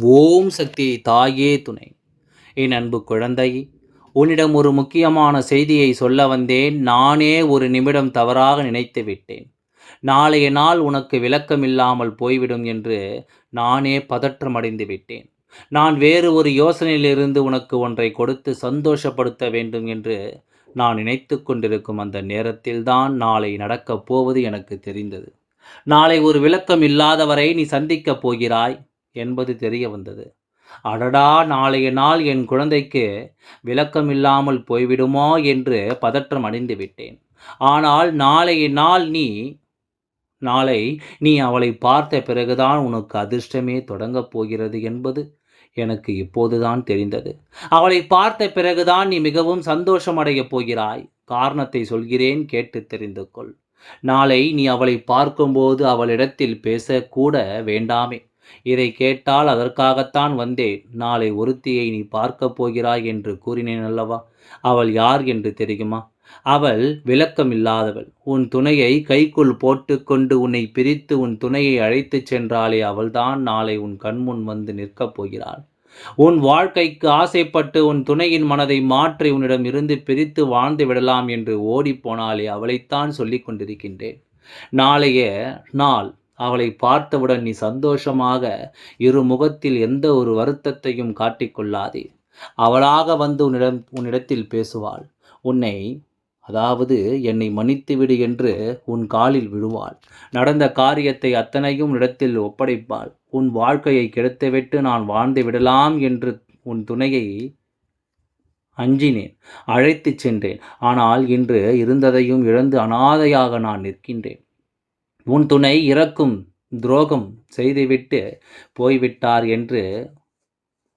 ஓம் சக்தி தாயே துணை. என் அன்பு குழந்தை உன்னிடம் ஒரு முக்கியமான செய்தியை சொல்ல வந்தேன். நானே ஒரு நிமிடம் தவறாக நினைத்து விட்டேன். நாளைய நாள் உனக்கு விளக்கமில்லாமல் போய்விடும் என்று நானே பதற்றமடைந்து விட்டேன். நான் வேறு ஒரு யோசனையிலிருந்து உனக்கு ஒன்றை கொடுத்து சந்தோஷப்படுத்த வேண்டும் என்று நான் நினைத்து கொண்டிருக்கும் அந்த நேரத்தில்தான் நாளை நடக்கப் போவது எனக்கு தெரிந்தது. நாளை ஒரு விளக்கம் இல்லாதவரை நீ சந்திக்கப் போகிறாய். என்பது தெரிய வந்தது. அடடா நாளைய நாள் என் குழந்தைக்கு விளக்கம் இல்லாமல் போய்விடுமோ என்று பதற்றம் அடைந்து விட்டேன். ஆனால் நாளைய நாள் நீ நாளை நீ அவளை பார்த்த பிறகுதான் உனக்கு அதிர்ஷ்டமே தொடங்கப் போகிறது என்பது எனக்கு இப்போதுதான் தெரிந்தது. அவளை பார்த்த பிறகுதான் நீ மிகவும் சந்தோஷமடையப் போகிறாய். காரணத்தை சொல்கிறேன் கேட்டு தெரிந்து கொள் நாளை நீ அவளை பார்க்கும்போது அவளிடத்தில் பேசக்கூட வேண்டாமே. இதை கேட்டால் அதற்காகத்தான் வந்தேன். நாளை ஒருத்தியை நீ பார்க்கப் போகிறாய் என்று கூறினேன் அல்லவா? அவள் யார் என்று தெரியுமா? அவள் விளக்கம் இல்லாதவள் உன் துணையை கைக்குள் போட்டுக்கொண்டு உன்னை பிரித்து உன் துணையை அழைத்துச் சென்றாலே அவள்தான் நாளை உன் கண்முன் வந்து நிற்கப் போகிறாள். உன் வாழ்க்கைக்கு ஆசைப்பட்டு உன் துணையின் மனதை மாற்றி உன்னிடம் இருந்து பிரித்து வாழ்ந்து விடலாம் என்று ஓடிப்போனாலே அவளைத்தான் சொல்லிக் கொண்டிருக்கின்றேன். நாளைய நாள் அவளை பார்த்தவுடன் நீ சந்தோஷமாக இரு முகத்தில் எந்த ஒரு வருத்தத்தையும் காட்டிக்கொள்ளாதே. அவளாக வந்து உன்னிடம் உன்னிடத்தில் பேசுவாள். உன்னை அதாவது என்னை மன்னித்துவிடு என்று உன் காலில் விழுவாள். நடந்த காரியத்தை அத்தனையும் இடத்தில் ஒப்படைப்பாள். உன் வாழ்க்கையை கெடுத்துவிட்டு நான் வாழ்ந்து விடலாம் என்று உன் துணையை அஞ்சினேன். அழைத்துச் சென்றேன். ஆனால் இன்று இருந்ததையும் இழந்து அனாதையாக நான் நிற்கின்றேன். உன் துணை இறக்கும் துரோகம் செய்துவிட்டு போய்விட்டார் என்று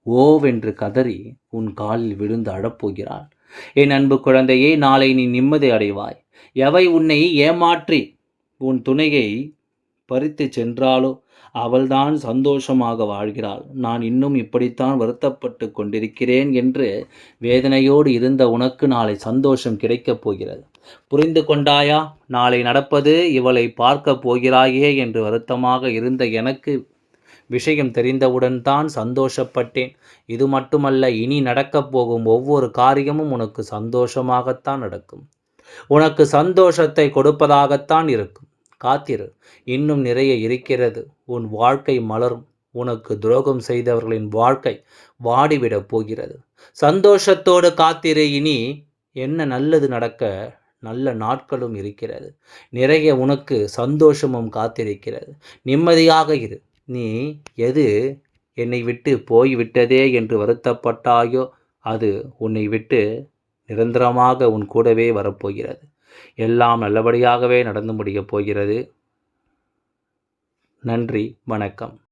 ஓவென்று கதறி உன் காலில் விழுந்து அழப்போகிறாள் என் அன்பு குழந்தையே நாளை நீ நிம்மதி அடைவாய். எவை உன்னை ஏமாற்றி உன் துணையை பறித்து சென்றாலோ அவள்தான் சந்தோஷமாக வாழ்கிறாள். நான் இன்னும் இப்படித்தான் வருத்தப்பட்டு கொண்டிருக்கிறேன் என்று வேதனையோடு இருந்த உனக்கு நாளை சந்தோஷம் கிடைக்கப் போகிறது. புரிந்து கொண்டாயா? நாளை நடப்பது இவளை பார்க்க போகிறாயே என்று வருத்தமாக இருந்த எனக்கு விஷயம் தெரிந்தவுடன் தான் சந்தோஷப்பட்டேன். இது மட்டுமல்ல இனி நடக்கப் போகும் ஒவ்வொரு காரியமும் உனக்கு சந்தோஷமாகத்தான் நடக்கும். உனக்கு சந்தோஷத்தை கொடுப்பதாகத்தான் இருக்கும். காத்திரு இன்னும் நிறைய இருக்கிறது. உன் வாழ்க்கை மலரும். உனக்கு துரோகம் செய்தவர்களின் வாழ்க்கை வாடிவிடப் போகிறது. சந்தோஷத்தோடு காத்திரு இனி என்ன நல்லது நடக்க நல்ல நாட்களும் இருக்கிறது. நிறைய உனக்கு சந்தோஷமும் காத்திருக்கிறது. நிம்மதியாக இரு. நீ எது என்னை விட்டு போய்விட்டதே என்று வருத்தப்பட்டாயோ அது உன்னை விட்டு நிரந்தரமாக உன் கூடவே வரப்போகிறது. எல்லாம் நல்லபடியாகவே நடந்து முடியப் போகிறது. நன்றி. வணக்கம்.